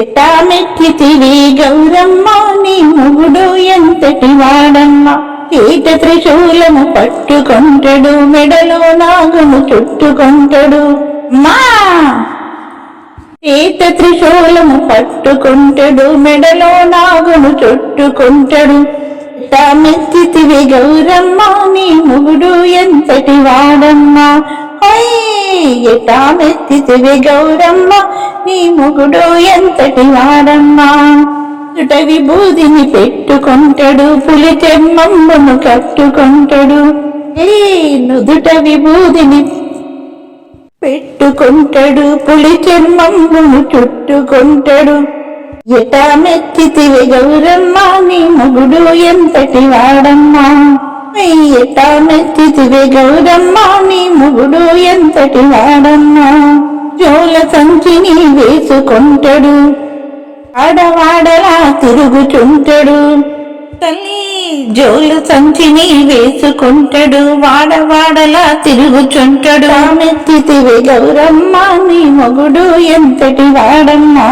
ఎట్టా మెక్కితివి గౌరమ్మ నీ మొగుడు ఎంతటి వాడమ్మ? ఈట త్రిశూలము పట్టుకొంటడు మెడలో నాగును చుట్టుకొంటడు. మా! ఈట త్రిశూలము పట్టుకుంటడు మెడలో నాగును చుట్టుకుంటడు. ఎట్టా గౌరమ్మ నీ మొగుడు ఎంతటి వాడమ్మా? హై! మెత్తితివి గౌరమ్మ నీ మొగుడు ఎంతటి వాడమ్మా? నుట విభూదిని పెట్టుకుంటాడు పులి చెమ్మమ్మను కట్టుకుంటాడు. ఏ నుదుట విభూదిని పెట్టుకుంటాడు పులి చర్మమును చుట్టుకుంటాడు. ఎటా మెత్తితివి గౌరమ్మ నీ మొగుడు ఎంతటి వాడమ్మా? ఎటా మెత్తితివి గౌరమ్మ నీ మొగుడు ఎంతటి వాడమ్మా? జోల సంచిని వేసుకుంటాడు. ఆడవాడలా తిరుగుచుంటాడు. తల్లి జోలు సంచిని వేసుకుంటాడు. వాడవాడలా తిరుగుచుంటాడు. ఆమెత్తితివి గౌరమ్మ నీ మొగుడు ఎంతటి వాడమ్మా?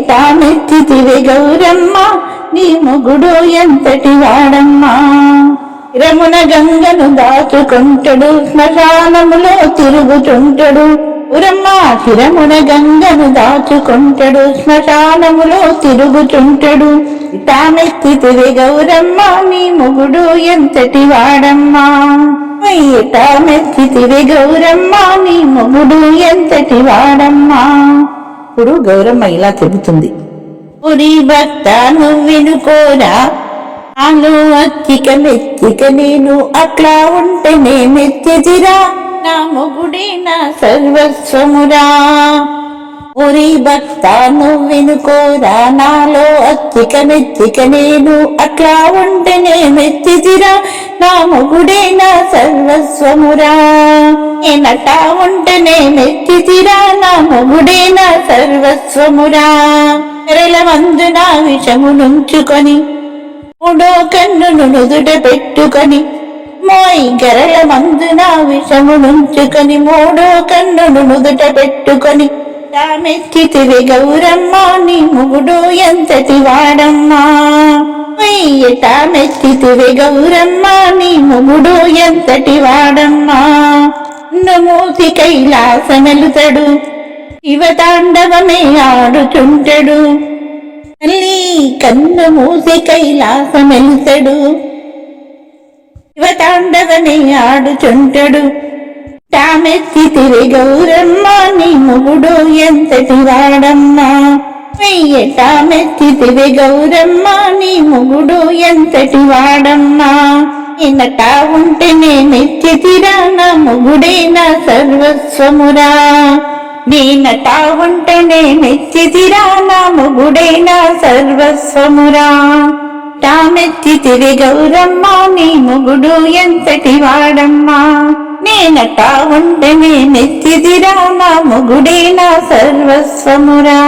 తామెత్తితివి గౌరమ్మ నీ మొగుడు ఎంతటి వాడమ్మా? రమున గంగను దాచుకుంటాడు. శ్మశానములో తిరుగుచుంటాడు. ఉరమ్మా తిరమున గంగను దాచుకుంటాడు శ్మశానములో తిరుగుచుంటాడు తామెత్తితివి గౌరమ్మ నీ మొగుడు ఎంతటి వాడమ్మా? తామెత్తితివి గౌరమ్మ నీ మొగుడు ఎంతటి వాడమ్మా? ఇప్పుడు గౌరమ్మ ఇలా చెబుతుంది. పురి భక్త నువ్వెనుకోరా నాలో అత్తిక మెత్తిక నేను అట్లా ఉంటేనే మెత్తిదిరా. నా మొగుడే నా సర్వస్వమురా. ఒరి భక్త నువ్వెనుకోరా నాలో అత్తిక మెత్తిక నేను. అట్లా ఉంటేనే మెత్తిదిరా నా మొగుడే నా సర్వస్వమురా నేనటా ఉంటేనే మెత్తిదిరా నా మొగుడే నా సర్వస్వమురా. ఎరల మందున విషము నుంచుకొని మూడో కన్నును నుదుట పెట్టుకొని మోయ్ గరల మందున విషము నుంచుకొని మూడో కన్నును నుదుట పెట్టుకొని తామెత్తితివి గౌరమ్మ నీ ముగుడు ఎంతటి వాడమ్మా? తామెత్తితివి గౌరమ్మ నీ ముగుడు ఎంతటి వాడమ్మా? నమూతి కైలాసమెలుతడు శివతాండవమే ఆడుచుంటడు. తల్లి కన్ను మూసి కైలాసమెలుతడు శివతాండవమే ఆడుచుంటడు తామెత్తితివి గౌరమ్మ నీ మొగుడు ఎంతటి వాడమ్మా? వెయ్య తామెత్తితివి గౌరమ్మ నీ మొగుడు ఎంతటి వాడమ్మా? ఇనటా ఉంటే నేనెత్తితిరా నా మొగుడే నా సర్వస్వమురా. నేనటా ఉంటే నేనెత్తితిరా నా మొగుడే నా సర్వస్వమురా. తామెత్తితివి గౌరమ్మ నీ మొగుడు ఎంతటి వాడమ్మా? నేనట ఉండనే నేనెత్తిదిరా నా మొగుడే నా సర్వస్వమురా?